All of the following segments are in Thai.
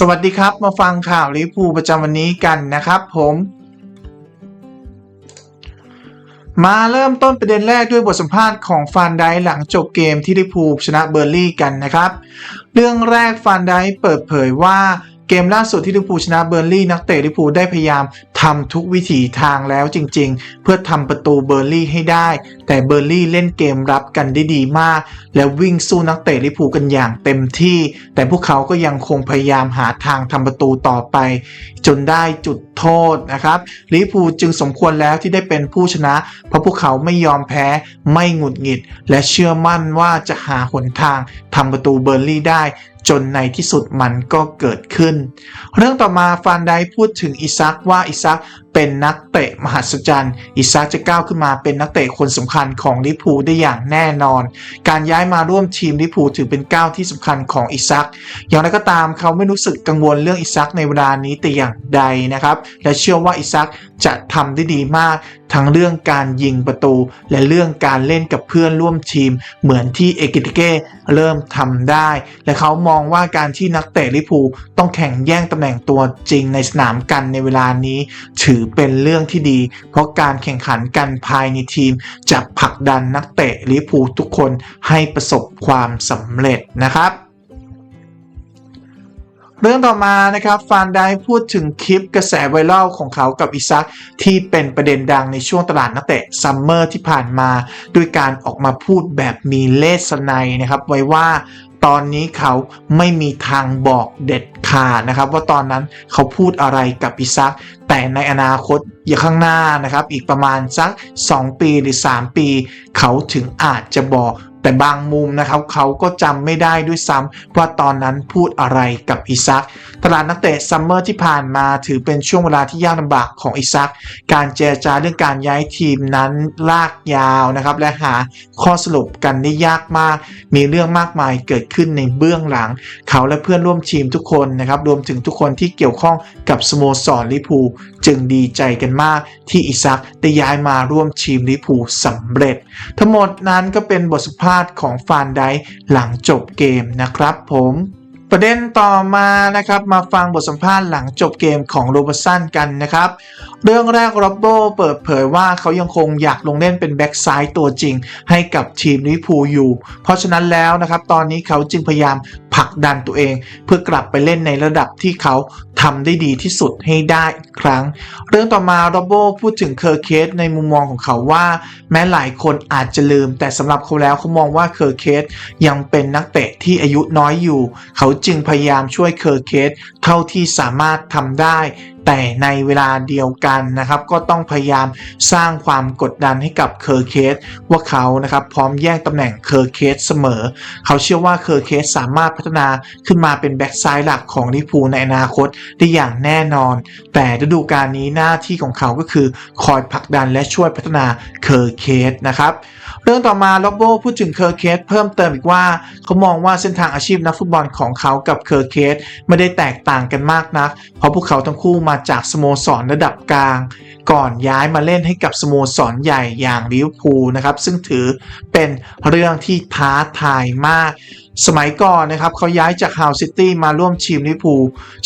สวัสดีครับ มาฟังข่าวลิภูประจำวันนี้กันนะครับผม มาเริ่มต้นประเด็นแรกด้วยบทสัมภาษณ์ของฟานไดหลังจบเกมที่ลิภูชนะเบอร์ลี่กันนะครับ เรื่องแรกฟานไดเปิดเผยว่า เกมล่าสุดที่ลิเวอร์พูลชนะเบอร์ลี่นักเตะลิเวอร์พูลได้พยายามทำทุกวิถีทางแล้วจริง ๆ เพื่อทำประตูเบอร์ลี่ให้ได้ แต่เบอร์ลี่เล่นเกมรับกันได้ดีมาก และวิ่งสู้นักเตะลิเวอร์พูลกันอย่างเต็มที่ แต่พวกเขาก็ยังคงพยายามหาทางทำประตูต่อไป จนได้จุดโทษนะครับลิเวอร์พูลจึงสมควรแล้วที่ได้เป็นผู้ชนะ เพราะพวกเขาไม่ยอมแพ้ไม่หงุดหงิด และเชื่อมั่นว่าจะหาหนทางทำประตูเบอร์ลี่ได้ จนในที่สุดมันก็เกิดขึ้น เรื่องต่อมาฟานไดพูดถึงอิซักว่าอิซัก เป็นนักเตะมหัศจรรย์ อิซักจะก้าวขึ้นมาเป็นนักเตะคนสำคัญของลิพูได้อย่างแน่นอน การย้ายมาร่วมทีมลิพูถือเป็นก้าวที่สำคัญของอิซัก อย่างไรก็ตามเขาไม่รู้สึกกังวลเรื่องอิซักในเวลานี้แต่อย่างใดนะครับ และเชื่อว่าอิซักจะทำได้ดีมาก ทั้งเรื่องการยิงประตู และเรื่องการเล่นกับเพื่อนร่วมทีม เหมือนที่เอกิติเก้เริ่มทำได้ และเขามองว่าการที่นักเตะลิพูต้องแข่งแย่งตำแหน่งตัวจริงในสนามกันในเวลานี้ถือเป็นเรื่องที่ดี เพราะการแข่งขันกันภายในทีม จะผลักดันนักเตะลิพูทุกคนให้ประสบความสำเร็จนะครับเรื่องต่อมานะครับฟานได้พูดถึงคลิปกระแสไวรัลของเขากับอิซักที่เป็นประเด็นดังในช่วงตลาดนักเตะซัมเมอร์ที่ผ่านมา ด้วยการออกมาพูดแบบมีเลสไนนะครับ ไว้ว่า ตอนนี้เขาไม่มีทางบอกเด็ดขาดนะครับ ว่าตอนนั้นเขาพูดอะไรกับอิซัก แต่ในอนาคตอย่างข้างหน้านะครับ อีกประมาณสัก 2 ปีหรือ 3 ปี เขาถึงอาจจะบอก แต่บางมุมนะครับเขาก็จำไม่ได้ด้วยซ้ำว่าตอนนั้นพูดอะไรกับอิซักตลาดนักเตะซัมเมอร์ที่ผ่านมาถือเป็นช่วงเวลาที่ยากลำบากของอิซักการเจรจาเรื่องการย้ายทีมนั้นลากยาวนะครับและหาข้อสรุปกันได้ยากมาก มีเรื่องมากมายเกิดขึ้นในเบื้องหลัง เขาและเพื่อนร่วมทีมทุกคนนะครับรวมถึงทุกคนที่เกี่ยวข้องกับสโมสรลิพูจึงดีใจกันมากที่อิซักได้ย้ายมาร่วมทีมลิพูสำเร็จ ทั้งหมดนั้นก็เป็นบทสัมภาพาดของฟานไดหลังจบเกมนะครับผม ประเด็นต่อมานะครับมาฟังบทสัมภาษณ์หลังจบเกมของโรเบร์ตสันกันนะครับ เรื่องแรกโรบโบเปิดเผยว่าเขายังคงอยากลงเล่นเป็นแบ็กซ้ายตัวจริง ให้กับทีมลิเวอร์พูลอยู่ เพราะฉะนั้นแล้วนะครับ ตอนนี้เขาจึงพยายามผลักดันตัวเอง เพื่อกลับไปเล่นในระดับที่เขาทำได้ดีที่สุดให้ได้อีกครั้ง เรื่องต่อมาโรบโบพูดถึงเคอร์เคสในมุมมองของเขาว่า แม้หลายคนอาจจะลืม แต่สำหรับเขาแล้วเขามองว่าเคอร์เคสยังเป็นนักเตะที่อายุน้อยอยู่ เขาจึงพยายามช่วยเคอร์เคสเท่าที่สามารถทำได้ แต่ในเวลาเดียวกันนะครับ ก็ต้องพยายามสร้างความกดดันให้กับเคอร์เคสว่าเขานะครับพร้อมแย่งตำแหน่งเคอร์เคสเสมอ เขาเชื่อว่าเคอร์เคสสามารถพัฒนาขึ้นมาเป็นแบ็กซ้ายหลักของลิพูในอนาคตได้อย่างแน่นอน แต่ฤดูกาลนี้หน้าที่ของเขาก็คือคอยผลักดันและช่วยพัฒนาเคอร์เคสนะครับเรื่องต่อมาล็อบโบพูดถึงเคอร์เคสเพิ่มเติมอีกว่า เขามองว่าเส้นทางอาชีพนักฟุตบอลของเขากับเคอร์เคสไม่ได้แตกต่างกันมากนัก เพราะพวกเขาทั้งคู่มาจากสโมสรระดับกลาง ก่อนย้ายมาเล่นให้กับสโมสรใหญ่อย่างลิเวอร์พูลนะครับ ซึ่งถือเป็นเรื่องที่ท้าทายมาก สมัยก่อนนะครับเขาย้ายจากฮาวซิตี้มาร่วมทีมลิพู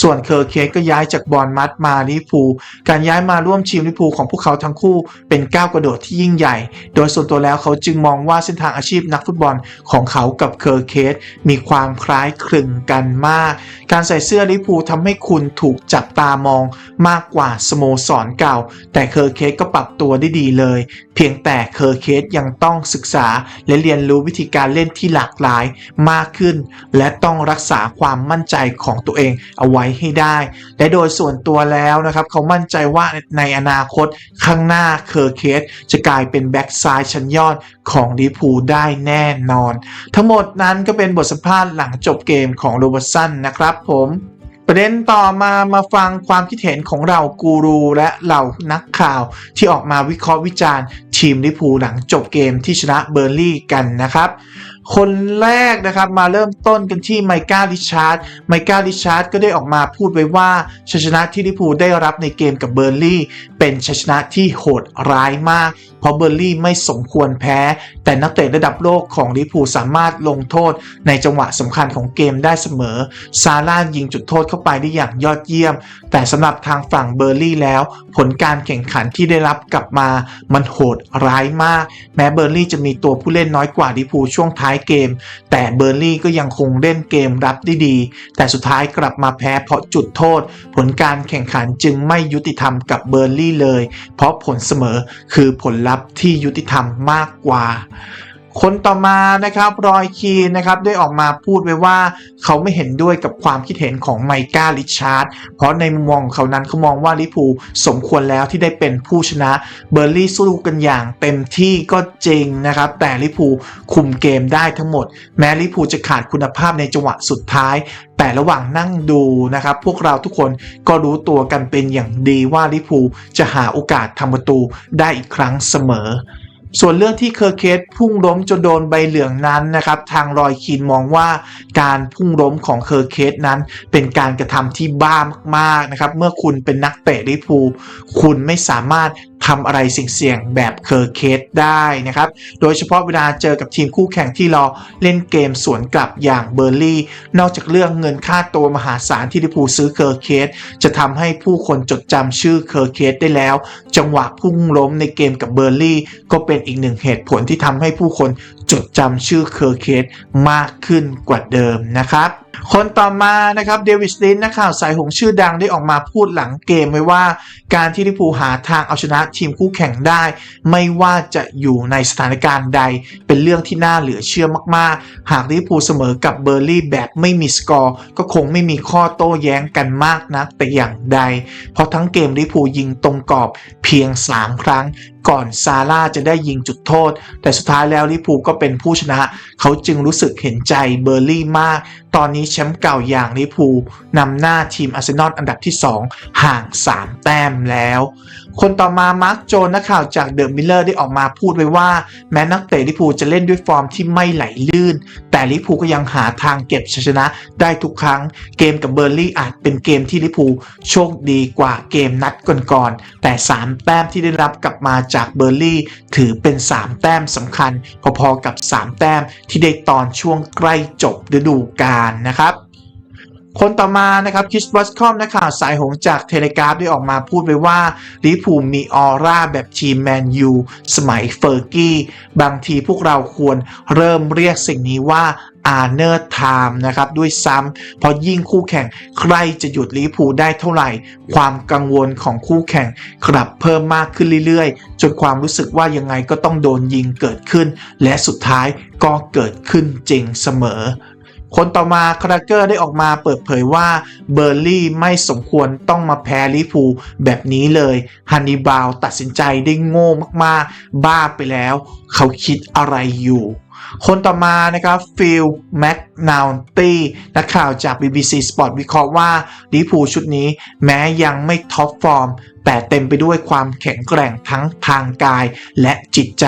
ส่วนเคอร์เคสก็ย้ายจากบอลมัดมาลิพูการย้ายมาร่วมทีมลิพูของพวกเขาทั้งคู่เป็นก้าวกระโดดที่ยิ่งใหญ่ โดยส่วนตัวแล้วเขาจึงมองว่าเส้นทางอาชีพนักฟุตบอลของเขากับเคอร์เคสมีความคล้ายคลึงกันมาก การใส่เสื้อลิพูลทำให้คุณถูกจับตามองมากกว่าสโมสรเก่า แต่เคอร์เคสก็ปรับตัวได้ดีเลย เพียงแต่เคอร์เคสยังต้องศึกษาและเรียนรู้วิธีการเล่นที่หลากหลายมากขึ้น และต้องรักษาความมั่นใจของตัวเองเอาไว้ให้ได้ และโดยส่วนตัวแล้วนะครับเขามั่นใจว่าในอนาคตข้างหน้าเคอร์เคสจะกลายเป็นแบ็กซ้ายชั้นยอดของลิพูได้แน่นอน ทั้งหมดนั้นก็เป็นบทสัมภาษณ์หลังจบเกมของโรเบร์ตสันนะครับผมประเด็นต่อมามาฟังความคิดเห็นของเรากูรูและเหล่านักข่าวที่ออกมาวิเคราะห์วิจารณ์ ทีมลิพูหลังจบเกมที่ชนะเบอร์ลี่กันนะครับ คนแรกนะครับมาเริ่มต้นกันที่ไมก้าริชาร์ดไมก้าริชาร์ดก็ได้ออกมาพูดไว้ว่าชัยชนะที่ลิพูได้รับในเกมกับเบอร์ลี่ เป็นชัยชนะที่โหดร้ายมาก เพราะเบอร์ลี่ไม่สมควรแพ้ แต่นักเตะระดับโลกของลิพูสามารถลงโทษในจังหวะสำคัญของเกมได้เสมอซาร่ายิงจุดโทษเข้าไปได้อย่างยอดเยี่ยม แต่สำหรับทางฝั่งเบอร์ลี่แล้ว ผลการแข่งขันที่ได้รับกลับมา มันโหดร้ายมาก แม้เบอร์ลี่จะมีตัวผู้เล่นน้อยกว่าลิพูช่วงท้ายเกม แต่เบอร์ลี่ก็ยังคงเล่นเกมรับได้ดี แต่สุดท้ายกลับมาแพ้เพราะจุดโทษ ผลการแข่งขันจึงไม่ยุติธรรมกับเบอร์ลี่เลย เพราะผลเสมอคือผลลัพธ์ที่ยุติธรรมมากกว่า คนต่อมานะครับรอยคีนนะครับได้ออกมาพูดไว้ว่าเขาไม่เห็นด้วยกับความคิดเห็นของไมก้าริชาร์ดเพราะในมุมมองของเขานั้นเขามองว่าลิพูสมควรแล้วที่ได้เป็นผู้ชนะเบอร์ลี่สู้กันอย่างเต็มที่ก็จริงนะครับ แต่ลิพูคุมเกมได้ทั้งหมด แม้ลิพูจะขาดคุณภาพในจังหวะสุดท้าย แต่ระหว่างนั่งดูนะครับพวกเราทุกคนก็รู้ตัวกันเป็นอย่างดีว่าลิพูจะหาโอกาสทำประตูได้อีกครั้งเสมอ ส่วนเรื่องที่เคอร์เคสพุ่งล้มจนโดนใบเหลืองนั้นนะครับทางรอยคีนมองว่าการพุ่งล้มของเคอร์เคสนั้น เป็นการกระทำที่บ้ามากๆนะครับเมื่อคุณเป็นนักเตะลิพูคุณไม่สามารถ ทำอะไรเสี่ยงๆแบบเคอร์เคสได้นะครับ โดยเฉพาะเวลาเจอกับทีมคู่แข่งที่รอเล่นเกมสวนกลับอย่างเบอร์ลี่ นอกจากเรื่องเงินค่าตัวมหาศาลที่ลิพูซื้อเคอร์เคสจะทำให้ผู้คนจดจำชื่อเคอร์เคสได้แล้ว จังหวะพุ่งล้มในเกมกับเบอร์ลี่ ก็เป็นอีกหนึ่งเหตุผลที่ทำให้ผู้คนจดจำชื่อเคอร์เคสมากขึ้นกว่าเดิมนะครับ คนต่อมานะครับเดวิดลินนักข่าวสายหงชื่อดังได้ออกมาพูดหลังเกมไว้ว่า การที่ลิพูหาทางเอาชนะทีมคู่แข่งได้ ไม่ว่าจะอยู่ในสถานการณ์ใด เป็นเรื่องที่น่าเหลือเชื่อมากๆ หากลิพูเสมอกับเบอร์ลี่แบบไม่มีสกอร์ ก็คงไม่มีข้อโต้แย้งกันมากนักแต่อย่างใด เพราะทั้งเกมลิพูยิงตรงกรอบเพียง 3 ครั้ง ก่อนซาร่าจะได้ยิงจุดโทษ แต่สุดท้ายแล้วลิพูก็เป็นผู้ชนะ เขาจึงรู้สึกเห็นใจเบอร์ลี่มาก ตอนนี้แชมป์เก่าอย่างลิพูนำหน้าทีมอาร์เซนอลอันดับที่ 2 ห่าง 3 แต้มแล้ว คนต่อมามาร์คโจนนักข่าวจากเดอะมิลเลอร์ได้ออกมาพูดไว้ว่า แม้นักเตะลิเวอร์พูจะเล่นด้วยฟอร์มที่ไม่ไหลลื่น แต่ลิเวอร์พูก็ยังหาทางเก็บชัยชนะได้ทุกครั้ง เกมกับเบอร์ลี่อาจเป็นเกมที่ลิเวอร์พูโชคดีกว่าเกมนัดก่อนๆแต่ 3 แต้มที่ได้รับกลับมาจากเบอร์ลี่ถือเป็น 3 แต้มสำคัญ พอๆกับ 3 แต้มที่ได้ตอนช่วงใกล้จบฤดูกาลนะครับ คนต่อมานะครับคิสวัสคอมนักข่าวสายหงจากเทเลกราฟได้ออกมาพูดไว้ว่าลิพูมีออร่าแบบทีมแมนยูสมัยเฟอร์กี้ บางทีพวกเราควรเริ่มเรียกสิ่งนี้ว่าอาร์เนอร์ไทม์นะครับด้วยซ้ำเพราะยิ่งคู่แข่งใครจะหยุดลิพูได้เท่าไหร่ ความกังวลของคู่แข่งกลับเพิ่มมากขึ้นเรื่อยๆ จนความรู้สึกว่ายังไงก็ต้องโดนยิงเกิดขึ้น และสุดท้ายก็เกิดขึ้นจริงเสมอ คนต่อมาคาราเกอร์ได้ออกมาเปิดเผยว่าเบอร์ลี่ไม่สมควรต้องมาแพ้ลิฟูแบบนี้เลยฮันนิบาลตัดสินใจได้โง่มากๆ บ้าไปแล้ว เขาคิดอะไรอยู่ คนต่อมานะครับฟิลแม็กนาวตี้นักข่าวจาก BBC Sport วิเคราะห์ว่าลิพูชุดนี้แม้ยังไม่ท็อปฟอร์ม แต่เต็มไปด้วยความแข็งแกร่งทั้งทางกายและจิตใจ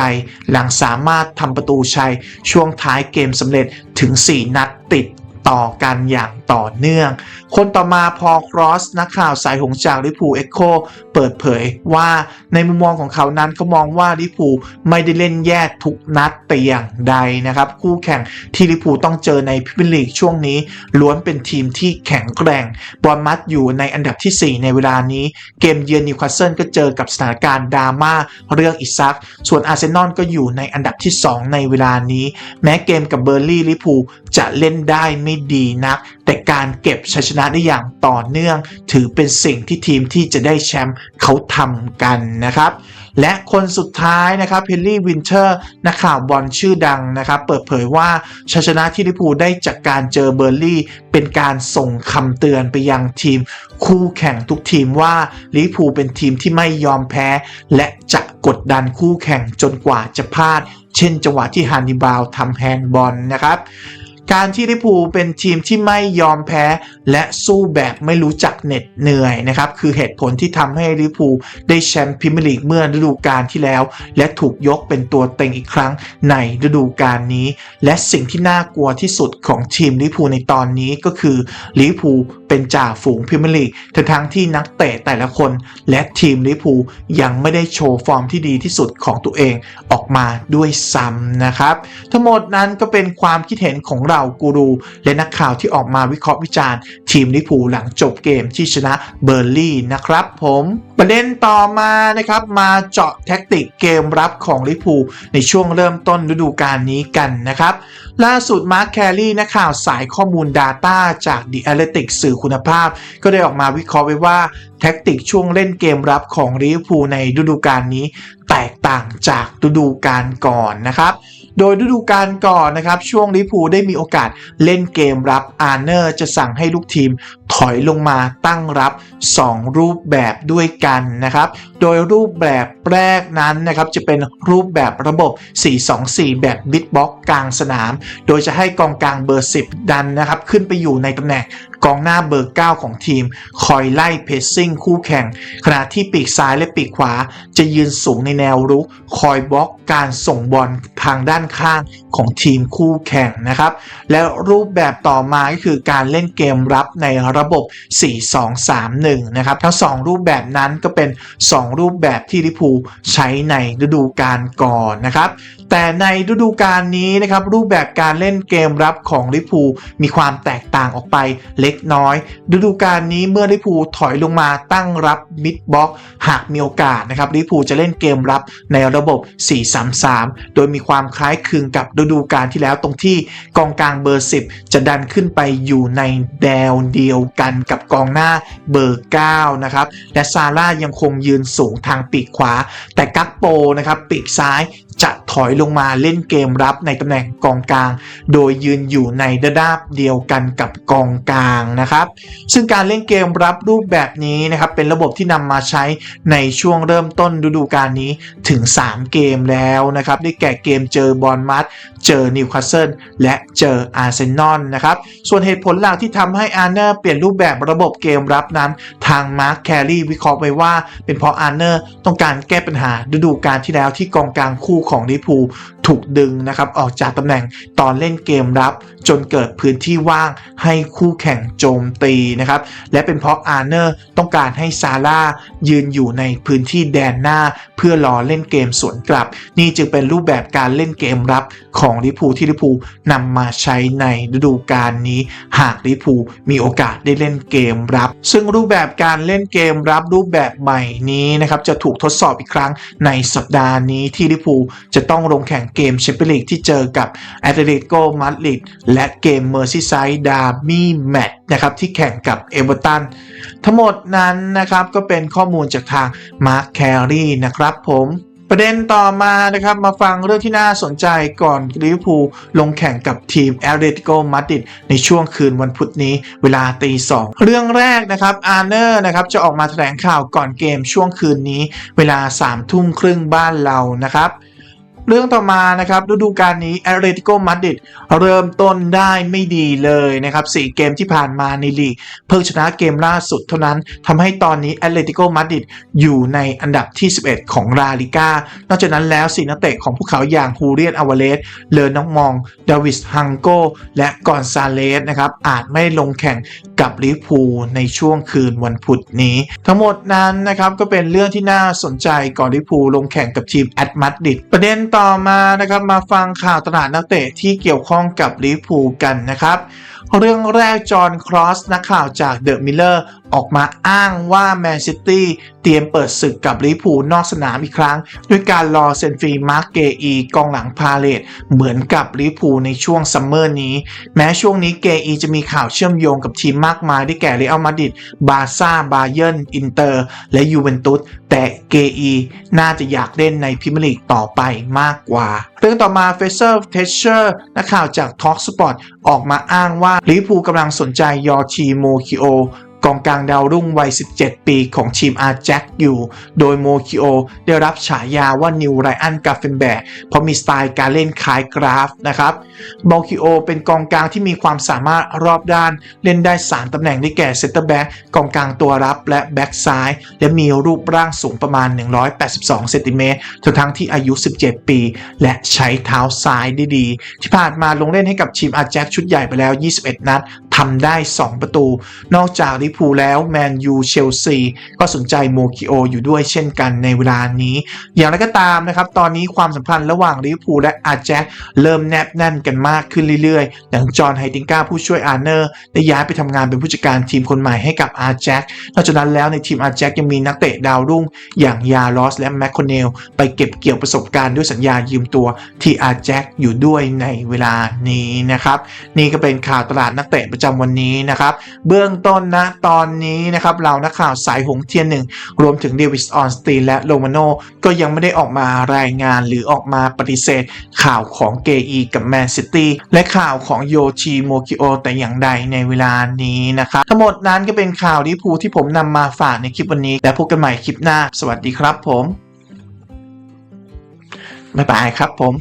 หลังสามารถทำประตูชัยช่วงท้ายเกมสำเร็จถึง 4 นัดติด ต่อกันอย่างต่อเนื่อง คนต่อมาพอครอสนักข่าวสายหงจากลิพูเอ็กโคเปิดเผยว่าในมุมมองของเขานั้นเขามองว่าลิพูไม่ได้เล่นแย่ทุกนัดแต่อย่างใดนะครับ คู่แข่งที่ลิพูต้องเจอในพิมยร์ลีกช่วงนี้ ล้วนเป็นทีมที่แข็งแกร่งบอลมัดอยู่ในอันดับทีสี่ 4 ในเวลานี้ เกมเยือนนิวคาสเซิลก็เจอกับสถานการณ์ดราม่าเรื่องอิซัก ส่วนอาร์เซนอลก็อยู่ในอันดับที่ 2 ในเวลานี้ แม้เกมกับเบอร์ลี่ลิพูจะเล่นได้ไม่ดีนัก แต่การเก็บชัยชนะได้อย่างต่อเนื่อง ถือเป็นสิ่งที่ทีมที่จะได้แชมป์เขาทำกันนะครับ และคนสุดท้ายนะครับเพลลี่วินเทอร์นักข่าวบอลชื่อดังนะครับเปิดเผยว่าชัยชนะที่ลิพูได้จากการเจอเบอร์ลี่ เป็นการส่งคำเตือนไปยังทีม คู่แข่งทุกทีมว่าลิพูเป็นทีมที่ไม่ยอมแพ้ และจะกดดันคู่แข่งจนกว่าจะพลาดเช่นจังหวะที่ฮันนิบาลทำแฮนด์บอลนะครับ การที่ลิเวอร์พูเป็นทีมที่ไม่ยอมแพ้ และสู้แบบไม่รู้จักเหน็ดเหนื่อยนะครับคือเหตุผลที่ทำให้ลิเวอร์พูได้แชมป์พรีเมียร์ลีกเมื่อฤดูกาลที่แล้ว และถูกยกเป็นตัวเต็งอีกครั้งในฤดูกาลนี้ และสิ่งที่น่ากลัวที่สุดของทีมลิเวอร์พูในตอนนี้ก็คือลิเวอร์พูเป็นจ่าฝูงพรีเมียร์ลีกทั้งที่นักเตะแต่ละคน และทีมลิเวอร์พูยังไม่ได้โชว์ฟอร์มที่ดีที่สุดของตัวเองออกมาด้วยซ้ำนะครับ ทั้งหมดนั้นก็เป็นความคิดเห็นของเรากูรู และนักข่าวที่ออกมาวิเคราะห์วิจารณ์ ทีมลิพูหลังจบเกมที่ชนะเบอร์ลี่นะครับผมประเด็นต่อมานะครับมาเจาะแท็กติกเกมรับของลิพูในช่วงเริ่มต้นฤดูกาลนี้กันนะครับล่าสุดมาร์คแคลรี่นักข่าวสายข้อมูล Data จาก The Athletic สื่อคุณภาพ ก็ได้ออกมาวิเคราะห์ไว้ว่าแท็กติกช่วงเล่นเกมรับของลิเวอร์พูลในฤดูกาลนี้ แตกต่างจากฤดูกาลก่อนนะครับ โดยฤดูกาลก่อนนะครับ ช่วงลิพูได้มีโอกาสเล่นเกมรับอาร์เนอร์จะสั่งให้ลูกทีมถอยลงมาตั้งรับ 2 รูปแบบด้วยกันนะครับ โดยรูปแบบแรกนั้นนะครับ จะเป็นรูปแบบระบบ 4-2-4 แบบบิดบ็อกกลางสนาม โดยจะให้กองกลางเบอร์ 10 ดันนะครับ ขึ้นไปอยู่ในตำแหน่งกองหน้าเบอร์ 9 ของทีม คอยไล่เพสซิ่งคู่แข่ง ขณะที่ปีกซ้ายและปีกขวา จะยืนสูงในแนวรุก คอยบล็อกการส่งบอลทางด้านข้างของทีมคู่แข่งนะครับ และรูปแบบต่อมาก็คือการเล่นเกมรับในระบบ 4-2-3-1 นะครับ ทั้ง 2 รูปแบบนั้นก็เป็น 2 รูปแบบที่ลิพูใช้ในฤดูกาลก่อนนะครับ แต่ในฤดูกาลนี้นะครับรูปแบบการเล่นเกมรับของลิพูมีความแตกต่างออกไปเล็กน้อย ฤดูกาลนี้เมื่อลิพูถอยลงมาตั้งรับมิดบล็อก หากมีโอกาสนะครับลิพูจะเล่นเกมรับในระบบ 4-3-3 โดยมีความคล้ายคลึงกับฤดูกาลที่แล้วตรงที่กองกลางเบอร์ 10 จะดันขึ้นไปอยู่ในแนวเดียวกันกับกองหน้าเบอร์ 9 นะครับ และซาร่ายังคงยืนสูงทางปีกขวา แต่กักโปนะครับปีกซ้าย จะถอยลงมาเล่นเกมรับในตำแหน่งกองกลาง โดยยืนอยู่ในระดับเดียวกันกับกองกลางนะครับ ซึ่งการเล่นเกมรับรูปแบบนี้นะครับเป็นระบบที่นำมาใช้ในช่วงเริ่มต้นฤดูกาลนี้ถึง 3 เกมแล้วนะครับได้แก่เกมเจอบอลมัดเจอนิวคาสเซิลและเจออาร์เซนอลนะครับ ส่วนเหตุผลหลักที่ทำให้อาร์เนอร์เปลี่ยนรูปแบบระบบเกมรับนั้น ทางมาร์คแคลรีวิเคราะห์ไว้ว่า เป็นเพราะอาร์เนอร์ต้องการแก้ปัญหาฤดูกาลที่แล้วที่กองกลางคู่ของลิพูถูกดึงนะครับออกจากตำแหน่งตอนเล่นเกมรับ จนเกิดพื้นที่ว่างให้คู่แข่งโจมตีนะครับและเป็นเพราะอาร์เนอร์ต้องการให้ซาร่ายืนอยู่ในพื้นที่แดนหน้า เพื่อรอเล่นเกมสวนกลับ นี่จึงเป็นรูปแบบการเล่นเกมรับของลิพูที่ลิพูนำมาใช้ในฤดูกาลนี้ หากลิพูมีโอกาสได้เล่นเกมรับ ซึ่งรูปแบบการเล่นเกมรับรูปแบบใหม่นี้นะครับจะถูกทดสอบอีกครั้งในสัปดาห์นี้ที่ลิพูจะต้องลงแข่งเกมแชมเปี้ยนลีกที่เจอกับแอตเลติโกมาดริดและเกมเมอร์ซีไซด์ดาร์บี้แมตช์นะครับที่แข่งกับเอเวอร์ตันทั้งหมดนั้นนะครับก็เป็นข้อมูลจากทางมาร์คแครีนะครับผมประเด็นต่อมานะครับมาฟังเรื่องที่น่าสนใจก่อนลิเวอร์พูลลงแข่งกับทีมแอตเลติโกมาดริดในช่วงคืนวันพุธนี้เวลาตีสองเรื่องแรกนะครับอาร์เนอร์นะครับจะออกมาแถลงข่าวก่อนเกมช่วงคืนนี้ เวลา3ามทุ่มครึ่งบ้านเรานะครับ เรื่องต่อมานะครับฤดูกาลนี้แอตเลติโกมาดริดเริ่มต้นได้ไม่ดีเลยนะครับสี่เกมที่ผ่านมาในลีกเพิ่งชนะเกมล่าสุดเท่านั้นทำให้ตอนนี้แอตเลติโกมาดริดอยู่ในอันดับที่ 11 ของลาลิก้านอกจากนั้นแล้วสี่นักเตะของพวกเขาอย่างฮูเรียนอาวาเลสเลอน้องมองดาวิสฮังโกและกอนซาเลสนะครับอาจไม่ลงแข่งกับลิพูในช่วงคืนวันพุธนี้ ทั้งหมดนั้นนะครับก็เป็นเรื่องที่น่าสนใจก่อนลิเวอร์พูลลงแข่งกับทีมแอตมาดริดประเด็นต่อ่อมานะครับมาฟังข่าวตลาดนักเตะที่เกี่ยวข้องกับลิเวอร์พูลกันนะครับ เรื่องแรกจอห์นครอสนักข่าวจากเดอะมิลเลอร์ออกมาอ้างว่าแมนซิตี้เตรียมเปิดศึกกับลิพูนอกสนามอีกครั้ง ด้วยการรอเซนฟรีมาร์กเกอีกองหลังพาเลตเหมือนกับลิพูในช่วงซัมเมอร์นี้ แม้ช่วงนี้เกอีจะมีข่าวเชื่อมโยงกับทีมมากมายได้แก่เรอัลมาดริดบาซ่าบาเยิร์นอินเตอร์ และยูเวนตุสแต่เกอีน่าจะอยากเล่นในพรีเมียร์ลีกต่อไปมากกว่าเรื่องต่อมาเฟเซอร์เทเชอร์นักข่าวจาก Talk Sport ออกมาอ้างว่าลิพูกำลังสนใจยอร์ชีโมคิโอ กองกลางดาวรุ่งวัย 17 ปีของทีมอาร์แจ็คอยู่ โดยโมคิโอได้รับฉายาว่านิวไรอันกาเฟนแบกเพราะมีสไตล์การเล่นคล้ายกราฟนะครับ โมคิโอเป็นกองกลางที่มีความสามารถรอบด้านเล่นได้ 3 ตำแหน่งได้แก่เซนเตอร์แบ็กกองกลางตัวรับและแบ็กซ้าย และมีรูปร่างสูงประมาณ 182 เซนติเมตรทั้งทั้งที่อายุ 17 ปี และใช้เท้าซ้ายได้ดี ที่ผ่านมาลงเล่นให้กับทีมอาร์แจ็คชุดใหญ่ไปแล้ว 21 นัด ทำได้ 2 ประตู นอกจากลิพูแล้วแมนยูเชลซีก็สนใจโมคิโออยู่ด้วยเช่นกันในเวลานี้ อย่างไรก็ตามนะครับ ตอนนี้ความสัมพันธ์ระหว่างลิพูและอาร์แจ็คเริ่มแนบแน่นกันมากขึ้นเรื่อยๆ หลังจอห์นไฮติงกาผู้ช่วยอาร์เนอร์ได้ย้ายไปทำงานเป็นผู้จัดการทีมคนใหม่ให้กับอาร์แจ็คนอกจากนั้นแล้วในทีมอาร์แจ็คยังมีนักเตะดาวรุ่ง อย่างยาลอสและแมคโคเนลไปเก็บเกี่ยวประสบการณ์ด้วยสัญญายืมตัวที่อาร์แจ็คอยู่ด้วยในเวลานี้นะครับ นี่ก็เป็นข่าวตลาดนักเตะประจำวันนี้นะครับ เบื้องต้นนะตอนนี้นะครับเรานักข่าวสายหงเทียนหนึ่งรวมถึงเดวิสออนสตีนและโรมาโนก็ยังไม่ได้ออกมารายงานหรือออกมาปฏิเสธ ข่าวของเกอีกับแมนซิตี้และข่าวของโยชิโมกิโอแต่อย่างใดในเวลานี้นะครับทั้งหมดนั้นก็เป็นข่าวลิพูที่ผมนำมาฝากในคลิปวันนี้ และพบกันใหม่คลิปหน้า สวัสดีครับผมบ๊ายบายครับผม